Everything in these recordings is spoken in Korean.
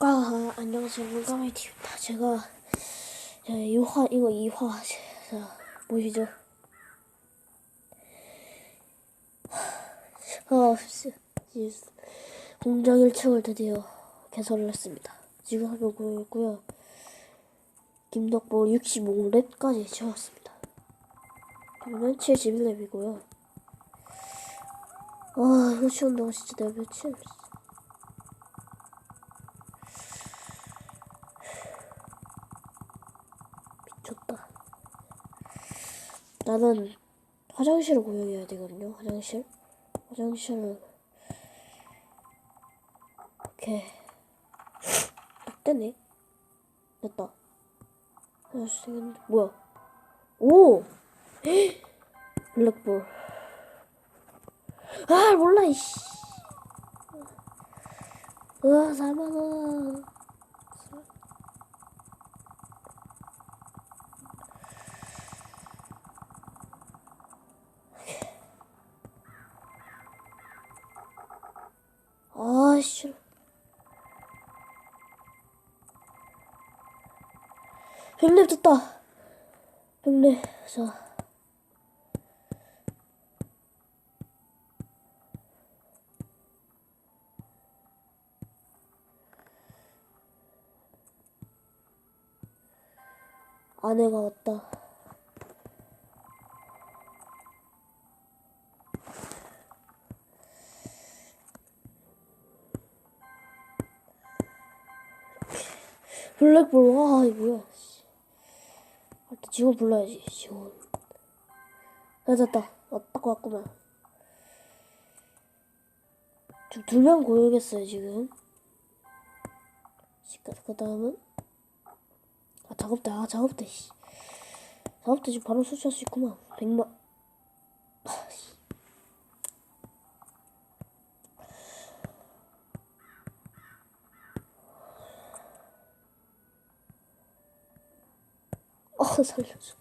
아, 안녕하세요. 물가마이티입니다. 제가, 자, 2화, 이거 2화, 자, 보시죠. 어, 시- 이 공장 1층을 드디어 개설을 했습니다. 지금 하고 있고요. 김덕보 65렙까지 채웠습니다. 저는 71렙이고요. 아, 이거 치운다고 진짜 내가 며칠 미쳤다. 나는 화장실을 고용해야 되거든요. 화장실. 화장실을 오케이. 딱 되네. 됐다. 생겼는데 뭐야? 오! 블랙볼. 아 몰라 이씨. 으아 4만 원. 아, 씨. 백랩 됐다. 백랩, 자. 아내가 왔다. 블랙볼, 와, 이 뭐야. 직원 불러야지, 직원. 아, 됐다. 어, 딱 왔구만. 지금 두명 고용했어요, 지금. 그 다음은? 아, 작업대, 아, 작업대, 씨. 작업대 지금 바로 설치할 수 있구만. 백만. 아, 씨. 어, 살려줘.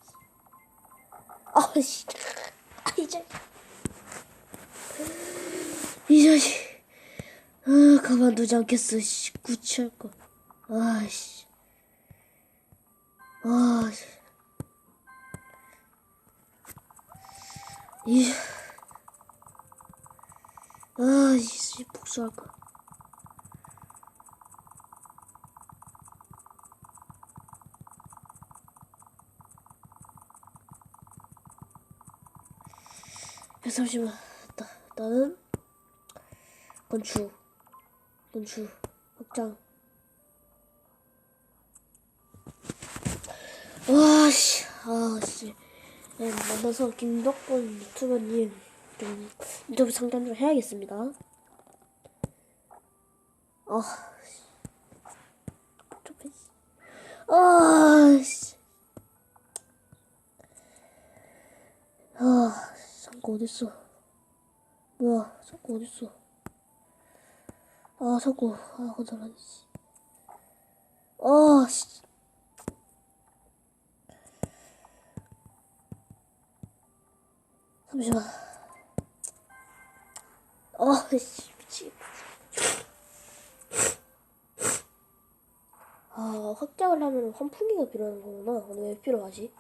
아, 씨. 아, 이제. 이 자식. 아, 가만두지 않겠어, 씨. 구치할 거. 아, 씨. 아, 씨. 이. 아, 씨, 복수할 거. 야, 잠시만. 나, 나는 건축, 건축, 확장. 와, 씨, 아, 씨. 네, 만나서 김덕권 유튜버님 좀 인터뷰 상담 좀 해야겠습니다. 아, 씨. 좀, 씨. 아, 씨. 아, 창고 어딨어? 뭐야, 창고 어딨어? 아, 창고, 아, 씨. 아, 씨. 잠시만. 아, 씨, 미치겠다. 아, 확장을 하면 환풍기가 필요한 거구나. 근데 왜 필요하지?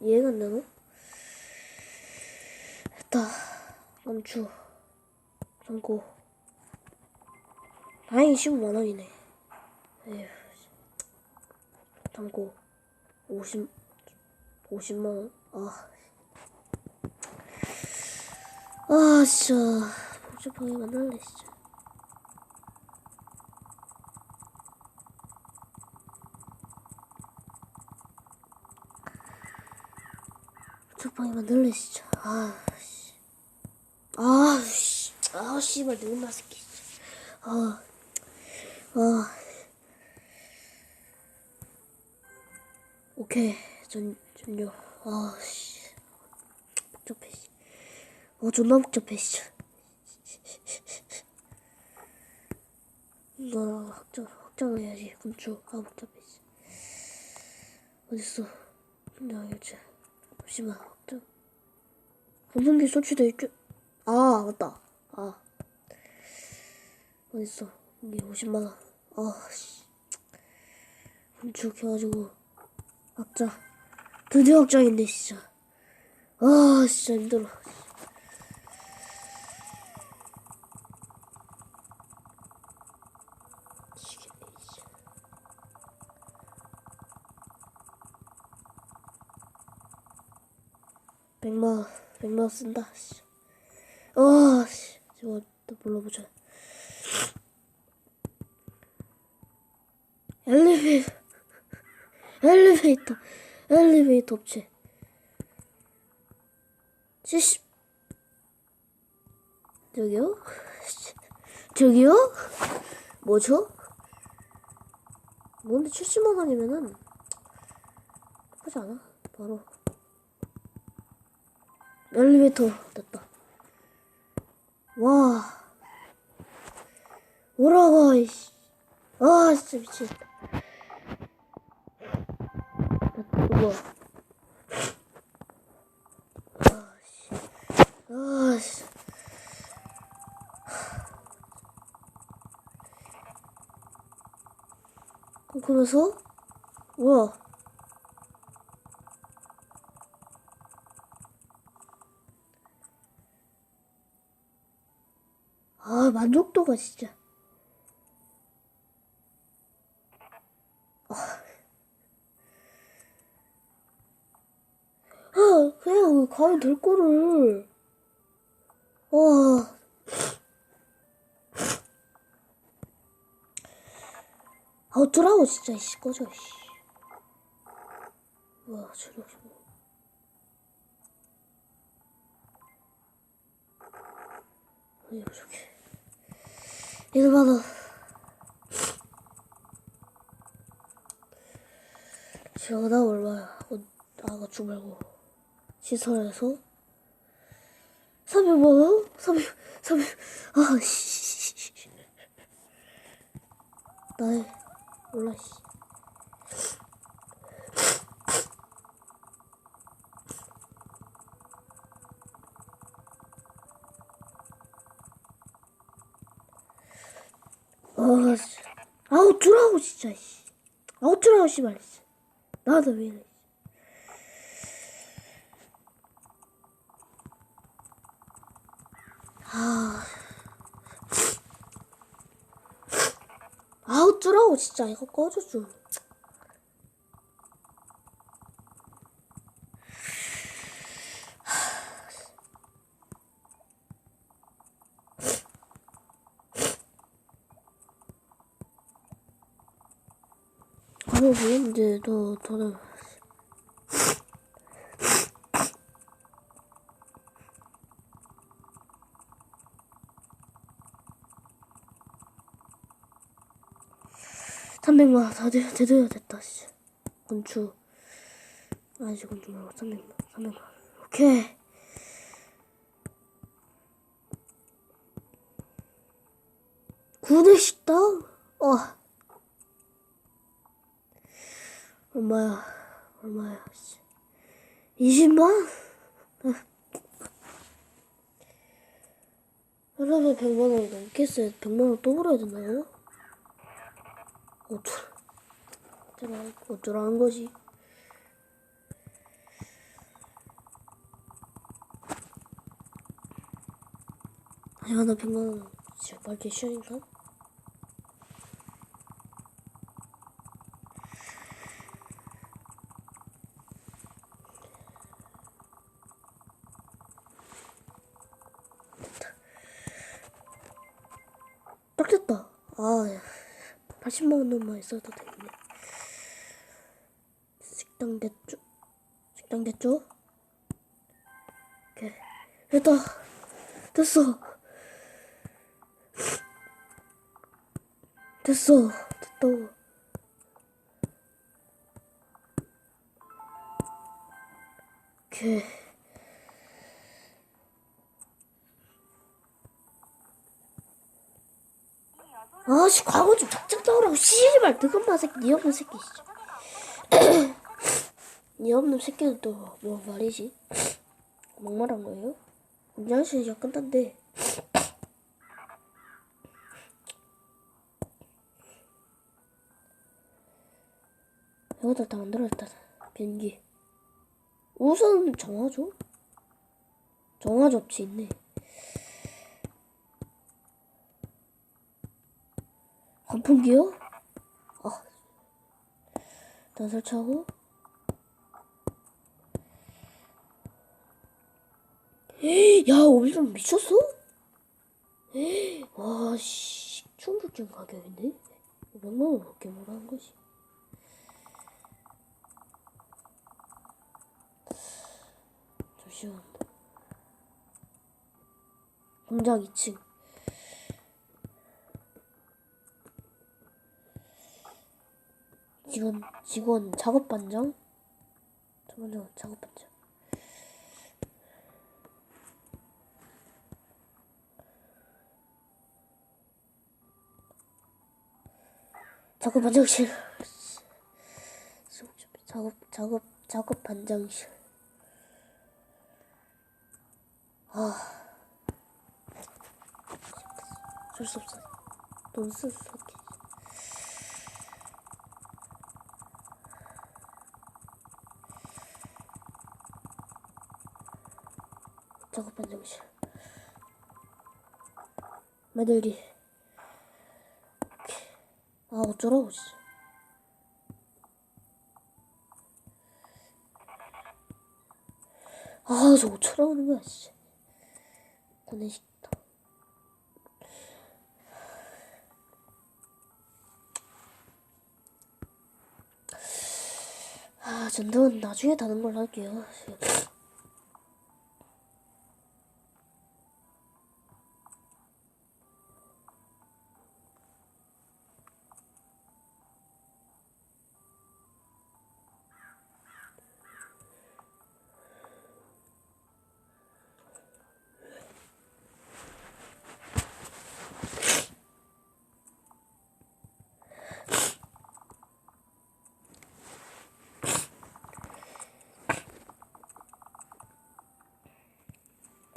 이해가 안 되나? 됐다. 멈추. 참고. 다행히 15만 원이네. 에휴. 참고. 50, 50만 원. 아. 아, 진짜. 복잡하게 만날래, 진짜. 복잡하게 만날래, 진짜. 아, 씨. 아, 씨. 아, 씨발, 너무 진짜. 아, 아. 오케이. 전, 전요. 아, 씨. 복잡해, 씨. 어, 존나 복잡해, 진짜. 나 확장, 확장을 해야지. 건축. 아, 복잡해, 진짜. 어딨어? 나 이제. 잠시만, 확장. 건성기 설치돼 있죠? 아, 맞다. 아. 어딨어? 이게 50만원. 아씨 건축해가지고 확장 드디어 확장인데 진짜 아 진짜 힘들어 백만 백만 쓴다 씨. 아 씨. 저거 또 불러보자. 엘리베이터. 엘리베이터. 엘리베이터 업체 70 저기요? 저기요? 뭐죠? 뭔데 70만 원이면은 나쁘지 않아? 바로. 엘리베이터 됐다 와 오라고 이씨 아 진짜 미치겠다 우와 아씨 아씨 그러면서 우와 아 만족도가 진짜. 아. 그냥 가면 될 거를. 와 아, 어쩌라고, 진짜, 이씨, 꺼져, 씨. 와, 저리 오시 어디 저게. 봐도. 지어다 얼마야? 어, 나가지 말고. 시설에서. 300만원? 300, 300, 아, 씨. 나의, 몰라, 씨. 아, 진짜. 아, 어쩌라고, 진짜, 씨. 아, 씨발, 씨. 나도 왜 이래. 아. 아, 어쩌라고, 진짜. 이거 꺼줘, 좀. 아무 모르는데, 너, 너는. 삼백만 원, 다 돼, 되도야 됐다, 씨. 건축. 아니지, 건축 말고 삼백만, 삼백만 원. 오케이. 구내 식당? 어. 얼마야? 얼마야? 씨. 20만? 하루에 100만 원이 넘겠어요. 100만 원 또 벌어야 되나요? 어쩌, 어쩌라, 어쩌라는 거지? 하지만 나 100만 원 진짜 빨리 시간인가? 딱 됐다. 아, 야. 80만 원만 있어도 되겠네. 식당 됐죠? 식당 됐죠? 오케이. 됐다. 됐어. 됐어. 됐다. 오케이. 아씨 과거 좀 적장 떠오라고 씨발 늙은 마새끼 니 없는 새끼 니 없는 새끼는 또뭐 말이지? 막말한 거예요? 운전수 이제 끝난데. 이것도 다 만들었다 비행기. 우선 정화조? 정화조 없지 있네. 환풍기요? 아 일단 설치하고 야 오일좀 미쳤어? 와 씨 충격적인 가격인데? 몇만 원 넘게 뭐라는 거지? 잠시만 공장 2층 직원 직원 작업 반장? 작업 작업 반장. 작업 반장실. 작업 작업 작업 반장실. 아. 어쩔 수 없어 돈쓸수 없게 작업 반장실 만들기 아 어쩌라고 진짜. 아 저거 어쩌라고 하는 거야 진짜. 고내식당. 아 전등은 나중에 다는 걸로 할게요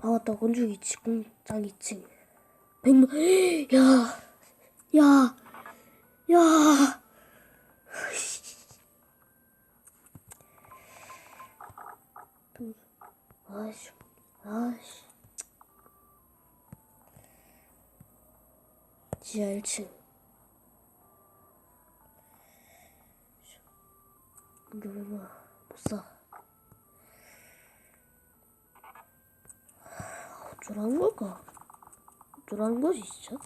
아 맞다 건축 2층 공장 2층. 백만 야야야. 야. 아이씨 아이씨. 지하 1층. 이거 얼마 못 사 어쩌라는 걸까? 거지 진짜?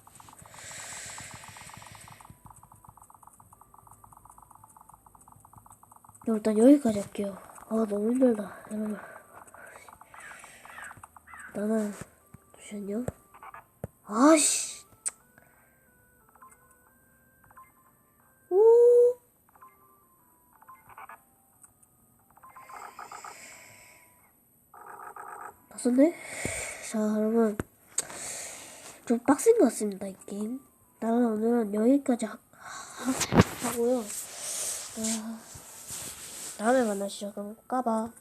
그럼 일단 여기까지 할게요. 아 너무 힘들다 여러분. 나는 잠시만요. 아씨. 오. 다 썼네? 자, 여러분. 좀 빡센 것 같습니다, 이 게임. 나는 오늘은 여기까지 하, 하, 하고요. 아, 다음에 만나시죠. 그럼 까봐.